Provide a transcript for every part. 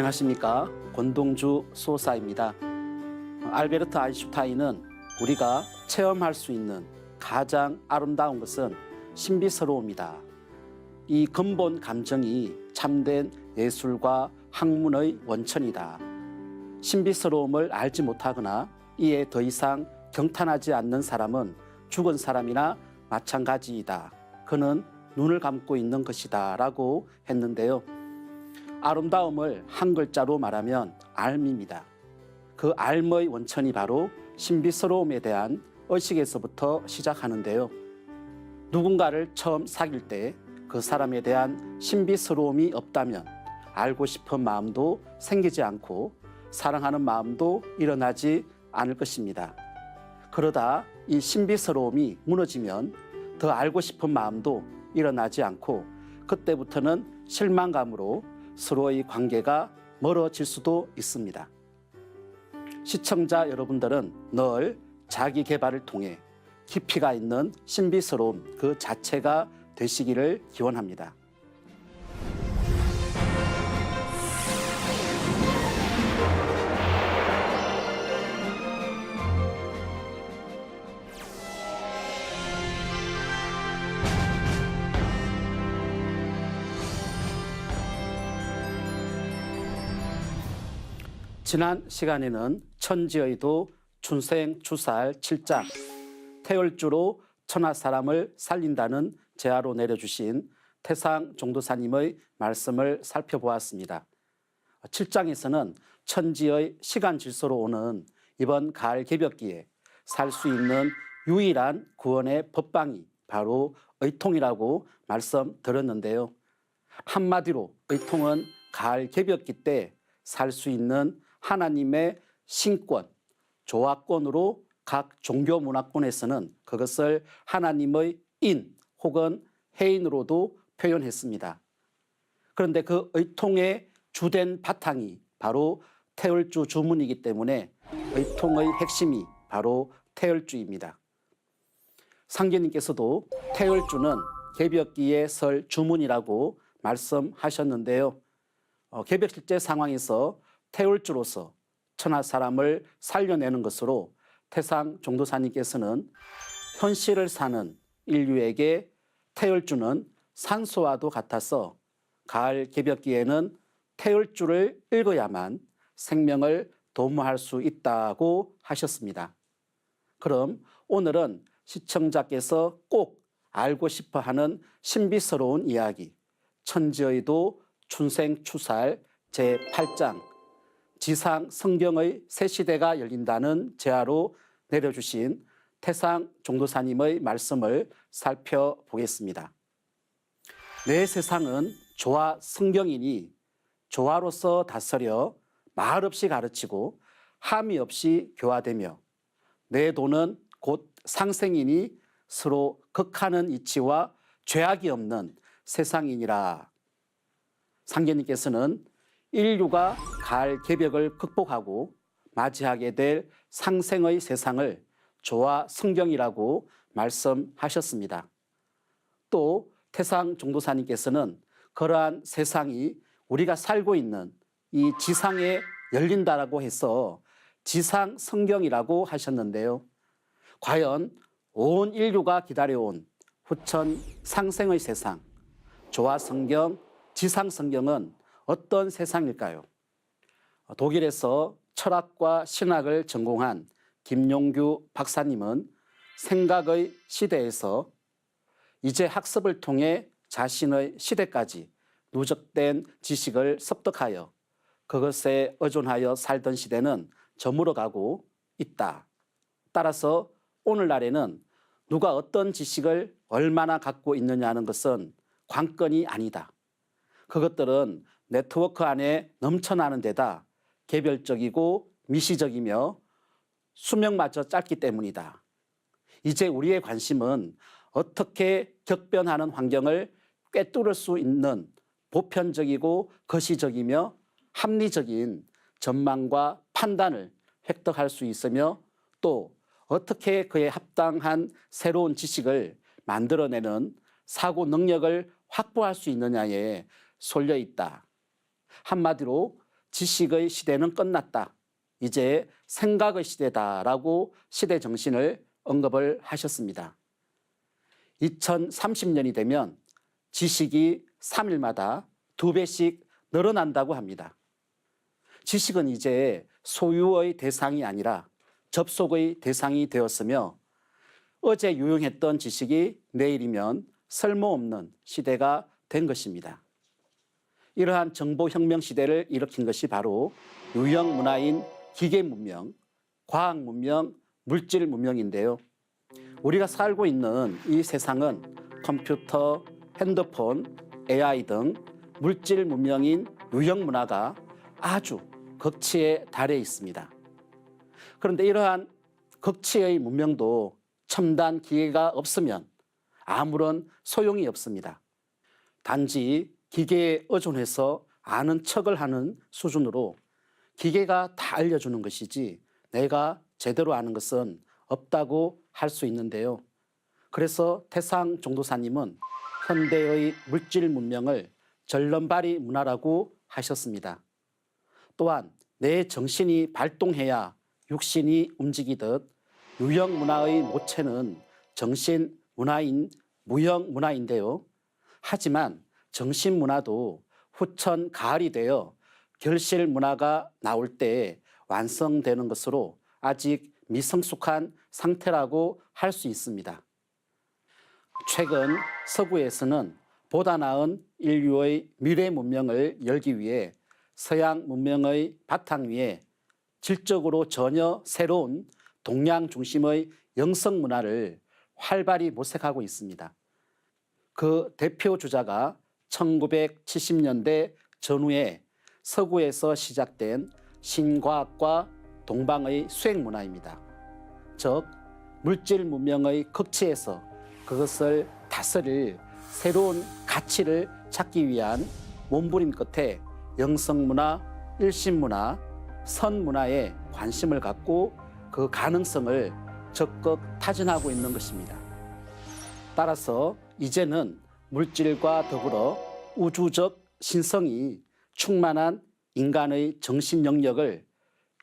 안녕하십니까 권동주 소사입니다. 알베르트 아인슈타인은 우리가 체험할 수 있는 가장 아름다운 것은 신비스러움이다. 이 근본 감정이 참된 예술과 학문의 원천이다. 신비스러움을 알지 못하거나 이에 더 이상 경탄하지 않는 사람은 죽은 사람이나 마찬가지이다. 그는 눈을 감고 있는 것이다. 라고 했는데요. 아름다움을 한 글자로 말하면 알미입니다. 그 알의 원천이 바로 신비스러움에 대한 의식에서부터 시작하는데요. 누군가를 처음 사귈 때 그 사람에 대한 신비스러움이 없다면 알고 싶은 마음도 생기지 않고 사랑하는 마음도 일어나지 않을 것입니다. 그러다 이 신비스러움이 무너지면 더 알고 싶은 마음도 일어나지 않고 그때부터는 실망감으로 서로의 관계가 멀어질 수도 있습니다. 시청자 여러분들은 늘 자기 개발을 통해 깊이가 있는 신비스러움 그 자체가 되시기를 기원합니다. 지난 시간에는 천지의도 춘생 추살 7장 태열주로 천하 사람을 살린다는 제하로 내려주신 태상 종도사님의 말씀을 살펴보았습니다. 7장에서는 천지의 시간 질서로 오는 이번 가을 개벽기에 살 수 있는 유일한 구원의 법방이 바로 의통이라고 말씀드렸는데요. 한마디로 의통은 가을 개벽기 때 살 수 있는 하나님의 신권, 조화권으로 각 종교 문화권에서는 그것을 하나님의 인 혹은 해인으로도 표현했습니다. 그런데 그 의통의 주된 바탕이 바로 태열주 주문이기 때문에 의통의 핵심이 바로 태열주입니다. 상계님께서도 태열주는 개벽기에 설 주문이라고 말씀하셨는데요. 어, 개벽 실제 상황에서 태울주로서 천하 사람을 살려내는 것으로 태상 종도사님께서는 현실을 사는 인류에게 태울주는 산소와도 같아서 가을 개벽기에는 태울주를 읽어야만 생명을 도모할 수 있다고 하셨습니다. 그럼 오늘은 시청자께서 꼭 알고 싶어 하는 신비스러운 이야기, 천지의도 춘생추살 제8장 지상 성경의 새 시대가 열린다는 제하로 내려주신 태상 종도사님의 말씀을 살펴보겠습니다. 내 세상은 조화 성경이니 조화로서 다스려 말 없이 가르치고 함이 없이 교화되며 내 돈은 곧 상생이니 서로 극하는 이치와 죄악이 없는 세상이니라. 상계님께서는 인류가 가을 개벽을 극복하고 맞이하게 될 상생의 세상을 조화 성경이라고 말씀하셨습니다. 또 태상 종도사님께서는 그러한 세상이 우리가 살고 있는 이 지상에 열린다라고 해서 지상 성경이라고 하셨는데요. 과연 온 인류가 기다려온 후천 상생의 세상, 조화 성경, 지상 성경은 어떤 세상일까요? 독일에서 철학과 신학을 전공한 김용규 박사님은 생각의 시대에서 이제 학습을 통해 자신의 시대까지 누적된 지식을 습득하여 그것에 의존하여 살던 시대는 저물어가고 있다. 따라서 오늘날에는 누가 어떤 지식을 얼마나 갖고 있느냐는 것은 관건이 아니다. 그것들은 네트워크 안에 넘쳐나는 데다 개별적이고 미시적이며 수명마저 짧기 때문이다. 이제 우리의 관심은 어떻게 격변하는 환경을 꿰뚫을 수 있는 보편적이고 거시적이며 합리적인 전망과 판단을 획득할 수 있으며 또 어떻게 그에 합당한 새로운 지식을 만들어내는 사고 능력을 확보할 수 있느냐에 쏠려 있다. 한마디로 지식의 시대는 끝났다. 이제 생각의 시대다라고 시대 정신을 언급을 하셨습니다. 2030년이 되면 지식이 3일마다 두 배씩 늘어난다고 합니다. 지식은 이제 소유의 대상이 아니라 접속의 대상이 되었으며 어제 유용했던 지식이 내일이면 쓸모없는 시대가 된 것입니다. 이러한 정보혁명 시대를 일으킨 것이 바로 유형 문화인 기계 문명, 과학 문명, 물질 문명인데요. 우리가 살고 있는 이 세상은 컴퓨터, 핸드폰, AI 등 물질 문명인 유형 문화가 아주 극치에 달해 있습니다. 그런데 이러한 극치의 문명도 첨단 기계가 없으면 아무런 소용이 없습니다. 단지 기계에 의존해서 아는 척을 하는 수준으로 기계가 다 알려주는 것이지 내가 제대로 아는 것은 없다고 할 수 있는데요. 그래서 태상 종도사님은 현대의 물질 문명을 절름발이 문화라고 하셨습니다. 또한 내 정신이 발동해야 육신이 움직이듯 유형 문화의 모체는 정신 문화인 무형 문화인데요. 하지만 정신 문화도 후천 가을이 되어 결실 문화가 나올 때 완성되는 것으로 아직 미성숙한 상태라고 할 수 있습니다. 최근 서구에서는 보다 나은 인류의 미래 문명을 열기 위해 서양 문명의 바탕 위에 질적으로 전혀 새로운 동양 중심의 영성 문화를 활발히 모색하고 있습니다. 그 대표 주자가 1970년대 전후에 서구에서 시작된 신과학과 동방의 수행 문화입니다. 즉 물질 문명의 극치에서 그것을 다스릴 새로운 가치를 찾기 위한 몸부림 끝에 영성 문화, 일신 문화, 선 문화에 관심을 갖고 그 가능성을 적극 타진하고 있는 것입니다. 따라서 이제는 물질과 더불어 우주적 신성이 충만한 인간의 정신 영역을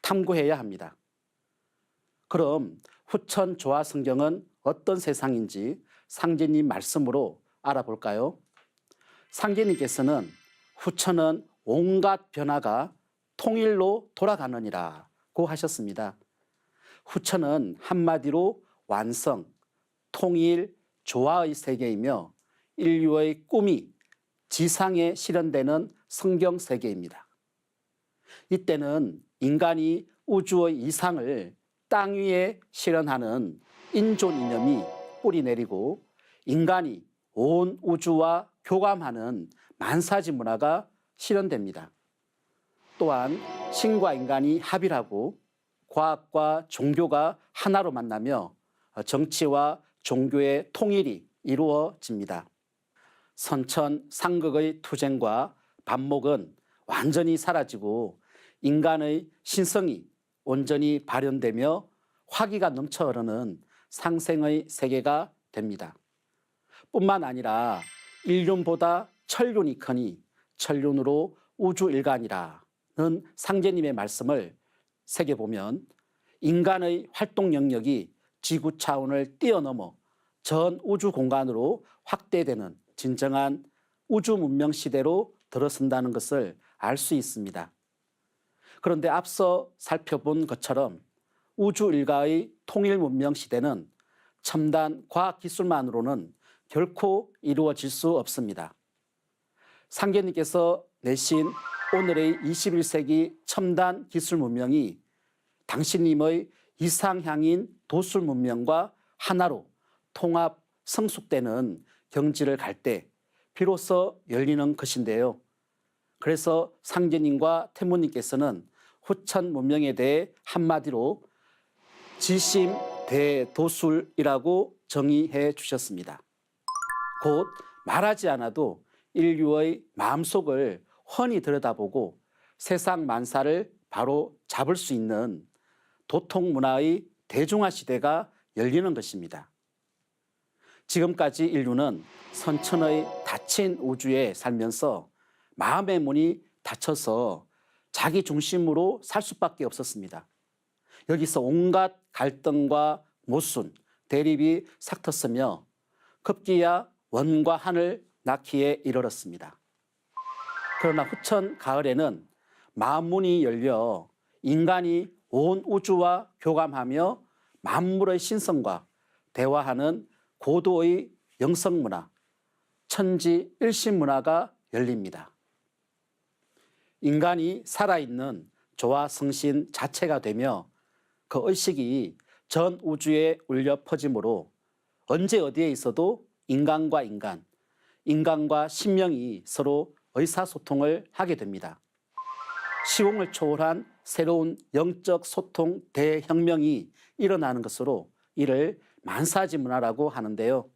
탐구해야 합니다. 그럼 후천 조화 성경은 어떤 세상인지 상제님 말씀으로 알아볼까요? 상제님께서는 후천은 온갖 변화가 통일로 돌아가느니라고 하셨습니다. 후천은 한마디로 완성, 통일, 조화의 세계이며 인류의 꿈이 지상에 실현되는 성경 세계입니다. 이때는 인간이 우주의 이상을 땅 위에 실현하는 인존 이념이 뿌리 내리고 인간이 온 우주와 교감하는 만사지 문화가 실현됩니다. 또한 신과 인간이 합일하고 과학과 종교가 하나로 만나며 정치와 종교의 통일이 이루어집니다. 선천 상극의 투쟁과 반목은 완전히 사라지고 인간의 신성이 온전히 발현되며 화기가 넘쳐 흐르는 상생의 세계가 됩니다. 뿐만 아니라 일륜보다 천륜이 크니 천륜으로 우주일간이라는 상제님의 말씀을 새겨보면 인간의 활동 영역이 지구 차원을 뛰어넘어 전 우주 공간으로 확대되는 진정한 우주 문명 시대로 들어선다는 것을 알 수 있습니다. 그런데 앞서 살펴본 것처럼 우주 일가의 통일 문명 시대는 첨단 과학 기술만으로는 결코 이루어질 수 없습니다. 상계님께서 내신 오늘의 21세기 첨단 기술 문명이 당신님의 이상향인 도술 문명과 하나로 통합 성숙되는 경지를 갈 때 비로소 열리는 것인데요. 그래서 상제님과 태모님께서는 후천 문명에 대해 한마디로 지심 대도술이라고 정의해 주셨습니다. 곧 말하지 않아도 인류의 마음속을 훤히 들여다보고 세상 만사를 바로 잡을 수 있는 도통 문화의 대중화 시대가 열리는 것입니다. 지금까지 인류는 선천의 닫힌 우주에 살면서 마음의 문이 닫혀서 자기 중심으로 살 수밖에 없었습니다. 여기서 온갖 갈등과 모순, 대립이 삭텄으며 급기야 원과 한을 낳기에 이르렀습니다. 그러나 후천 가을에는 만문이 열려 인간이 온 우주와 교감하며 만물의 신성과 대화하는 고도의 영성 문화, 천지 일신 문화가 열립니다. 인간이 살아있는 조화 성신 자체가 되며 그 의식이 전 우주에 울려 퍼지므로 언제 어디에 있어도 인간과 인간, 인간과 신명이 서로 의사소통을 하게 됩니다. 시공을 초월한 새로운 영적 소통 대혁명이 일어나는 것으로 이를 만사지 문화라고 하는데요.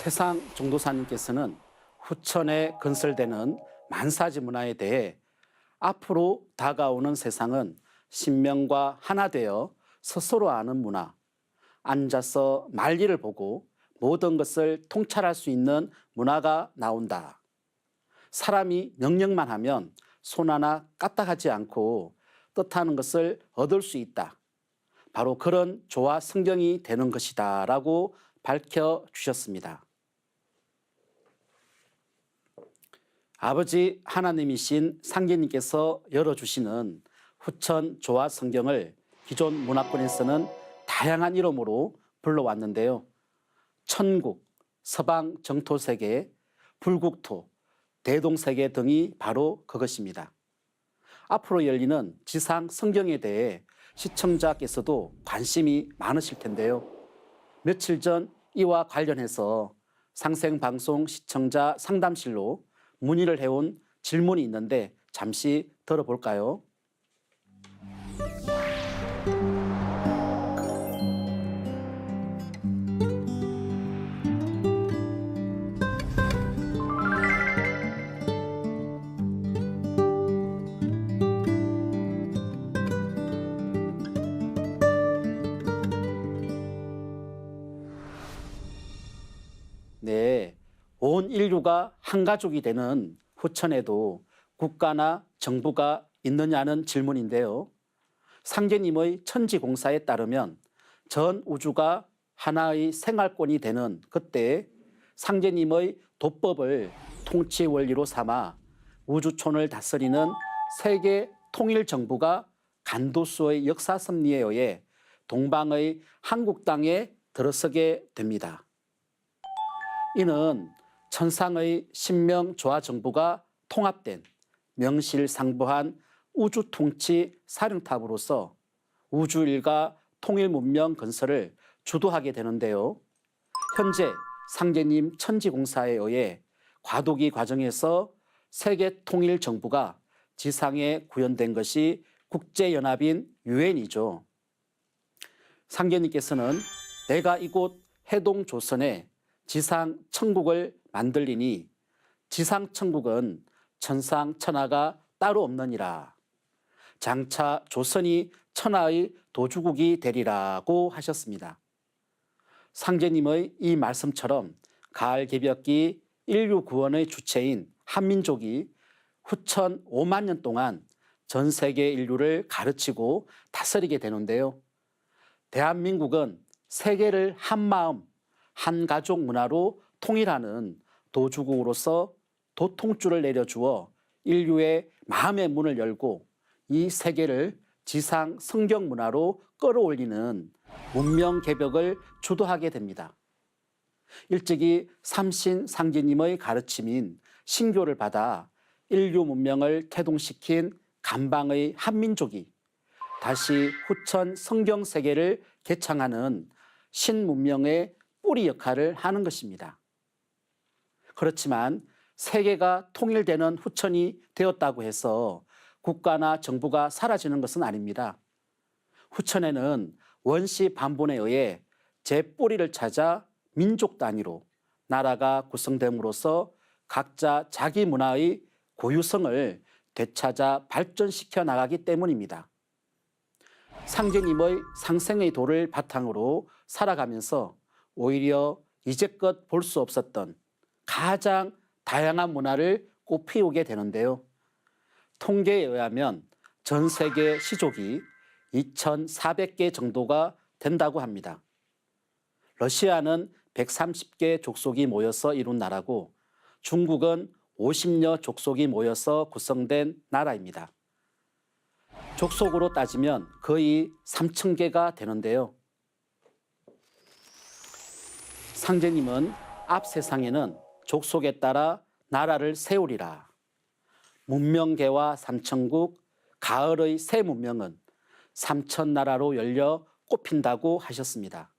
태상 종도사님께서는 후천에 건설되는 만사지 문화에 대해 앞으로 다가오는 세상은 신명과 하나 되어 스스로 아는 문화, 앉아서 말일을 보고 모든 것을 통찰할 수 있는 문화가 나온다. 사람이 명령만 하면 손 하나 까딱하지 않고 뜻하는 것을 얻을 수 있다. 바로 그런 조화 성경이 되는 것이다. 라고 밝혀 주셨습니다. 아버지 하나님이신 상계님께서 열어주시는 후천 조화 성경을 기존 문화권에서는 다양한 이름으로 불러왔는데요. 천국, 서방 정토 세계, 불국토, 대동 세계 등이 바로 그것입니다. 앞으로 열리는 지상 성경에 대해 시청자께서도 관심이 많으실 텐데요. 며칠 전 이와 관련해서 상생방송 시청자 상담실로 문의를 해온 질문이 있는데 잠시 들어볼까요? 온 인류가 한 가족이 되는 후천에도 국가나 정부가 있느냐는 질문인데요. 상제님의 천지공사에 따르면 전 우주가 하나의 생활권이 되는 그때 상제님의 도법을 통치 원리로 삼아 우주촌을 다스리는 세계 통일 정부가 간도수의 역사 섭리에 의해 동방의 한국 땅에 들어서게 됩니다. 이는 천상의 신명 조화 정부가 통합된 명실상부한 우주 통치 사령탑으로서 우주 일가 통일 문명 건설을 주도하게 되는데요. 현재 상제님 천지공사에 의해 과도기 과정에서 세계 통일 정부가 지상에 구현된 것이 국제연합인 유엔이죠. 상제님께서는 내가 이곳 해동 조선에 지상 천국을 만들리니 지상 천국은 천상 천하가 따로 없느니라. 장차 조선이 천하의 도주국이 되리라고 하셨습니다. 상제님의 이 말씀처럼 가을 개벽기 인류 구원의 주체인 한민족이 후천 5만 년 동안 전 세계 인류를 가르치고 다스리게 되는데요. 대한민국은 세계를 한 마음, 한 가족 문화로 통일하는 도주국으로서 도통줄을 내려주어 인류의 마음의 문을 열고 이 세계를 지상 성경 문화로 끌어올리는 문명 개벽을 주도하게 됩니다. 일찍이 삼신 상제님의 가르침인 신교를 받아 인류 문명을 태동시킨 감방의 한민족이 다시 후천 성경 세계를 개창하는 신문명의 뿌리 역할을 하는 것입니다. 그렇지만 세계가 통일되는 후천이 되었다고 해서 국가나 정부가 사라지는 것은 아닙니다. 후천에는 원시 반본에 의해 제 뿌리를 찾아 민족 단위로 나라가 구성됨으로써 각자 자기 문화의 고유성을 되찾아 발전시켜 나가기 때문입니다. 상제님의 상생의 도를 바탕으로 살아가면서 오히려 이제껏 볼 수 없었던 가장 다양한 문화를 꽃피우게 되는데요. 통계에 의하면 전 세계 시족이 2,400개 정도가 된다고 합니다. 러시아는 130개 족속이 모여서 이룬 나라고 중국은 50여 족속이 모여서 구성된 나라입니다. 족속으로 따지면 거의 3,000개가 되는데요. 상제님은 앞 세상에는 족속에 따라 나라를 세우리라. 문명계와 삼천국, 가을의 새 문명은 삼천 나라로 열려 꽃핀다고 하셨습니다.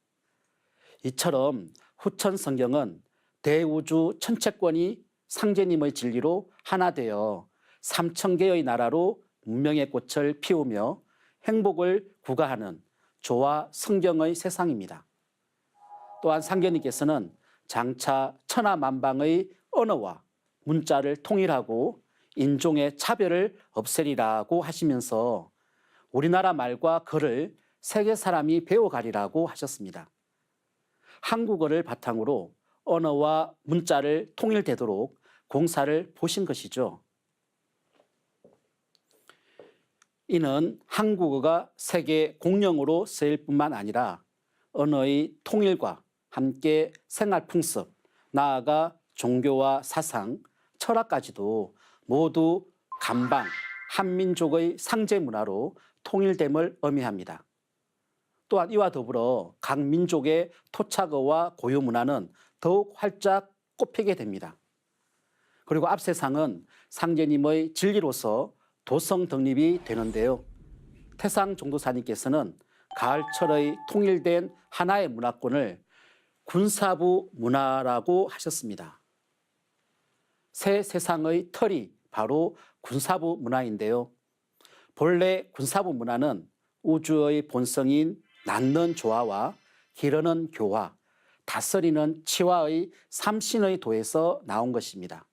이처럼 후천 성경은 대우주 천체권이 상제님의 진리로 하나 되어 삼천 개의 나라로 문명의 꽃을 피우며 행복을 구가하는 조화 성경의 세상입니다. 또한 상견님께서는 장차 천하만방의 언어와 문자를 통일하고 인종의 차별을 없애리라고 하시면서 우리나라 말과 글을 세계 사람이 배워가리라고 하셨습니다. 한국어를 바탕으로 언어와 문자를 통일되도록 공사를 보신 것이죠. 이는 한국어가 세계 공용어로 쓰일 뿐만 아니라 언어의 통일과 함께 생활 풍습, 나아가 종교와 사상, 철학까지도 모두 감방, 한민족의 상제 문화로 통일됨을 의미합니다. 또한 이와 더불어 각 민족의 토착어와 고유 문화는 더욱 활짝 꽃피게 됩니다. 그리고 앞 세상은 상제님의 진리로서 도성 독립이 되는데요. 태상 종도사님께서는 가을철의 통일된 하나의 문화권을 군사부 문화라고 하셨습니다. 새 세상의 틀이 바로 군사부 문화인데요. 본래 군사부 문화는 우주의 본성인 낳는 조화와 기르는 교화, 다스리는 치화의 삼신의 도에서 나온 것입니다.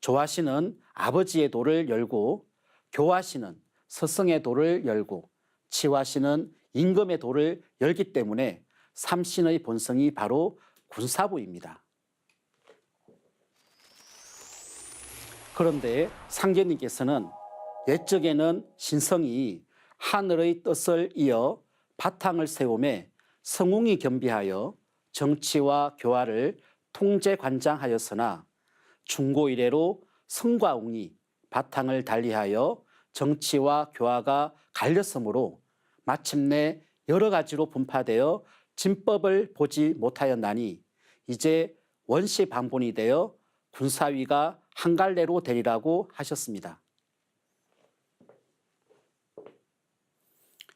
조화신은 아버지의 도를 열고 교화신은 스승의 도를 열고 치화신은 임금의 도를 열기 때문에 삼신의 본성이 바로 군사부입니다. 그런데 상제님께서는 옛적에는 신성이 하늘의 뜻을 이어 바탕을 세우매 성웅이 겸비하여 정치와 교화를 통제 관장하였으나 중고 이래로 성과 웅이 바탕을 달리하여 정치와 교화가 갈렸으므로 마침내 여러 가지로 분파되어 진법을 보지 못하였나니 이제 원시 방본이 되어 군사위가 한 갈래로 되리라고 하셨습니다.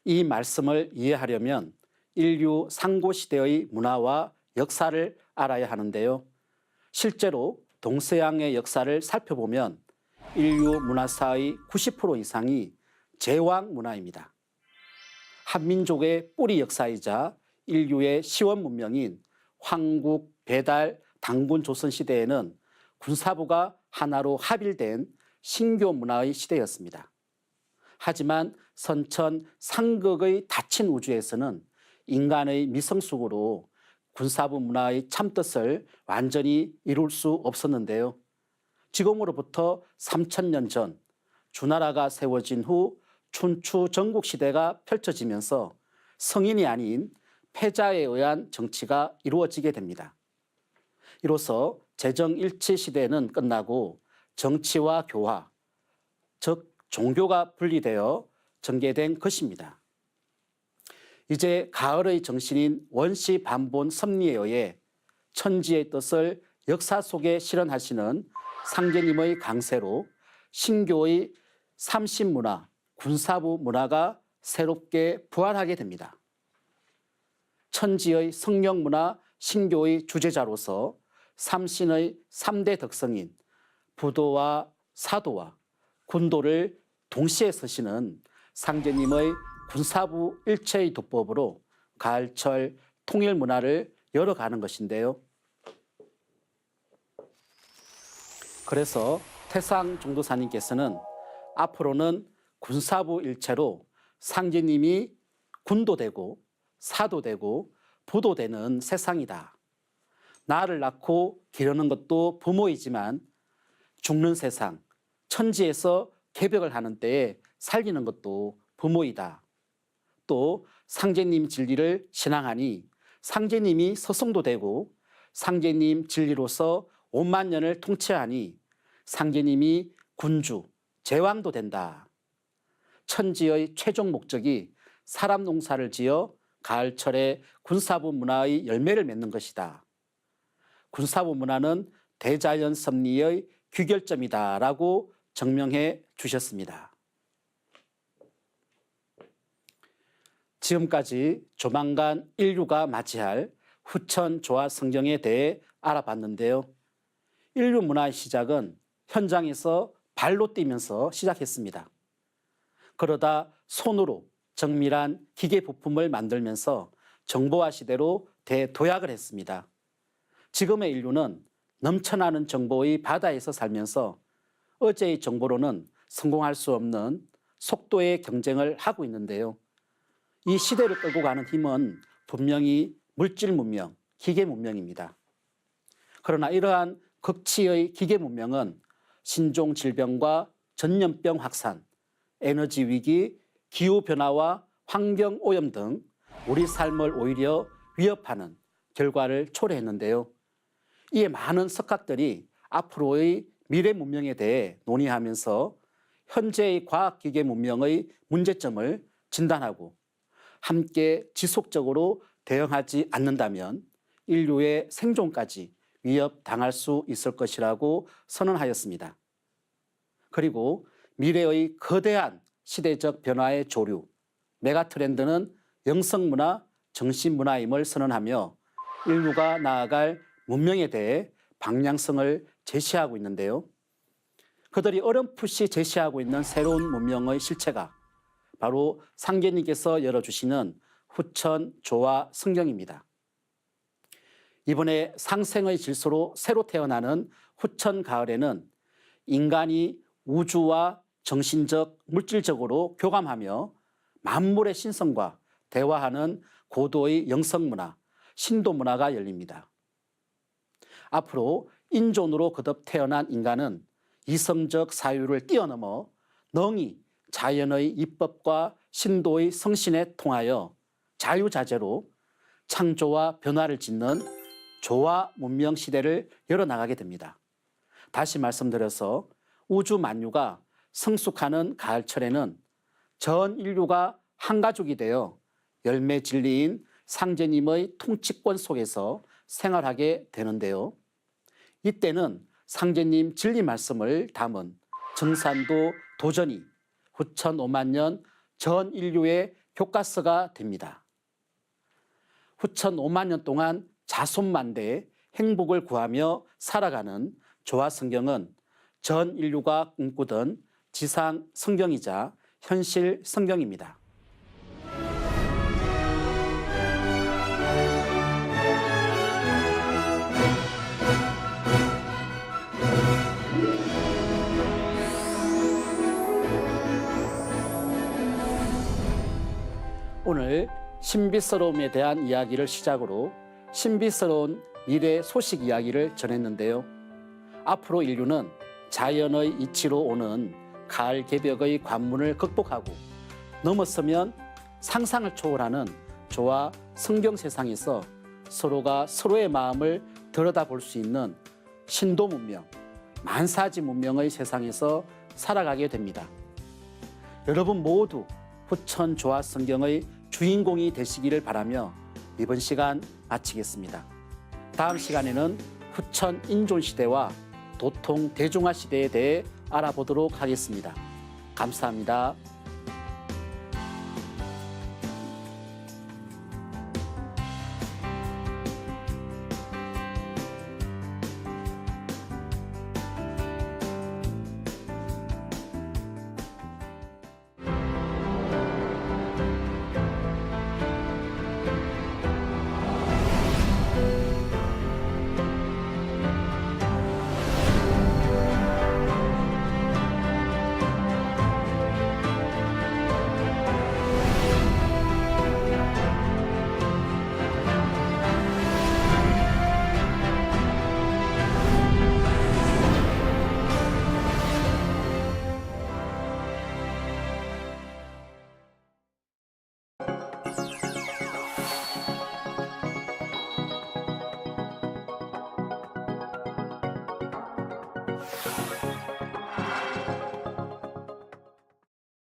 이 말씀을 이해하려면 인류 상고 시대의 문화와 역사를 알아야 하는데요. 실제로 동서양의 역사를 살펴보면 인류 문화사의 90% 이상이 제왕 문화입니다. 한민족의 뿌리 역사이자 인류의 시원 문명인 황국, 배달, 당군 조선 시대에는 군사부가 하나로 합일된 신교 문화의 시대였습니다. 하지만 선천 상극의 닫힌 우주에서는 인간의 미성숙으로 군사부 문화의 참뜻을 완전히 이룰 수 없었는데요. 지금으로부터 3천년 전 주나라가 세워진 후 춘추 전국 시대가 펼쳐지면서 성인이 아닌 패자에 의한 정치가 이루어지게 됩니다. 이로써 재정 일치 시대는 끝나고 정치와 교화, 즉 종교가 분리되어 전개된 것입니다. 이제 가을의 정신인 원시 반본 섭리에 의해 천지의 뜻을 역사 속에 실현하시는 상제님의 강세로 신교의 삼신문화, 군사부 문화가 새롭게 부활하게 됩니다. 천지의 성령 문화 신교의 주제자로서 삼신의 삼대 덕성인 부도와 사도와 군도를 동시에 서시는 상제님의 군사부 일체의 도법으로 가을철 통일 문화를 열어가는 것인데요. 그래서 태상 종도사님께서는 앞으로는 군사부 일체로 상제님이 군도 되고 사도 되고 부도 되는 세상이다. 나를 낳고 기르는 것도 부모이지만 죽는 세상, 천지에서 개벽을 하는 때에 살리는 것도 부모이다. 또 상제님 진리를 신앙하니 상제님이 서성도 되고 상제님 진리로서 5만 년을 통치하니 상제님이 군주, 제왕도 된다. 천지의 최종 목적이 사람 농사를 지어 가을철에 군사부 문화의 열매를 맺는 것이다. 군사부 문화는 대자연 섭리의 귀결점이다라고 증명해 주셨습니다. 지금까지 조만간 인류가 맞이할 후천 조화 성경에 대해 알아봤는데요. 인류 문화의 시작은 현장에서 발로 뛰면서 시작했습니다. 그러다 손으로 정밀한 기계 부품을 만들면서 정보화 시대로 대도약을 했습니다. 지금의 인류는 넘쳐나는 정보의 바다에서 살면서 어제의 정보로는 성공할 수 없는 속도의 경쟁을 하고 있는데요. 이 시대를 끌고 가는 힘은 분명히 물질 문명, 기계 문명입니다. 그러나 이러한 극치의 기계 문명은 신종 질병과 전염병 확산, 에너지 위기, 기후 변화와 환경 오염 등 우리 삶을 오히려 위협하는 결과를 초래했는데요. 이에 많은 석학들이 앞으로의 미래 문명에 대해 논의하면서 현재의 과학기계 문명의 문제점을 진단하고 함께 지속적으로 대응하지 않는다면 인류의 생존까지 위협 당할 수 있을 것이라고 선언하였습니다. 그리고 미래의 거대한 시대적 변화의 조류, 메가 트렌드는 영성 문화, 정신 문화임을 선언하며 인류가 나아갈 문명에 대해 방향성을 제시하고 있는데요. 그들이 어렴풋이 제시하고 있는 새로운 문명의 실체가 바로 상계님께서 열어주시는 후천 조화 성경입니다. 이번에 상생의 질서로 새로 태어나는 후천 가을에는 인간이 우주와 정신적, 물질적으로 교감하며 만물의 신성과 대화하는 고도의 영성문화, 신도문화가 열립니다. 앞으로 인존으로 거듭 태어난 인간은 이성적 사유를 뛰어넘어 능히 자연의 입법과 신도의 성신에 통하여 자유자재로 창조와 변화를 짓는 조화 문명 시대를 열어나가게 됩니다. 다시 말씀드려서 우주 만유가 성숙하는 가을철에는 전 인류가 한 가족이 되어 열매 진리인 상제님의 통치권 속에서 생활하게 되는데요. 이때는 상제님 진리 말씀을 담은 정산도 도전이 후천 5만 년 전 인류의 교과서가 됩니다. 후천 5만 년 동안 자손만대의 행복을 구하며 살아가는 조화 성경은 전 인류가 꿈꾸던 지상 성경이자 현실 성경입니다. 오늘 신비스러움에 대한 이야기를 시작으로 신비스러운 미래 소식 이야기를 전했는데요. 앞으로 인류는 자연의 이치로 오는 가을 개벽의 관문을 극복하고 넘었으면 상상을 초월하는 조화 성경 세상에서 서로가 서로의 마음을 들여다볼 수 있는 신도 문명, 만사지 문명의 세상에서 살아가게 됩니다. 여러분 모두 후천 조화 성경의 주인공이 되시기를 바라며 이번 시간 마치겠습니다. 다음 시간에는 후천 인존 시대와 도통 대중화 시대에 대해 알아보도록 하겠습니다. 감사합니다.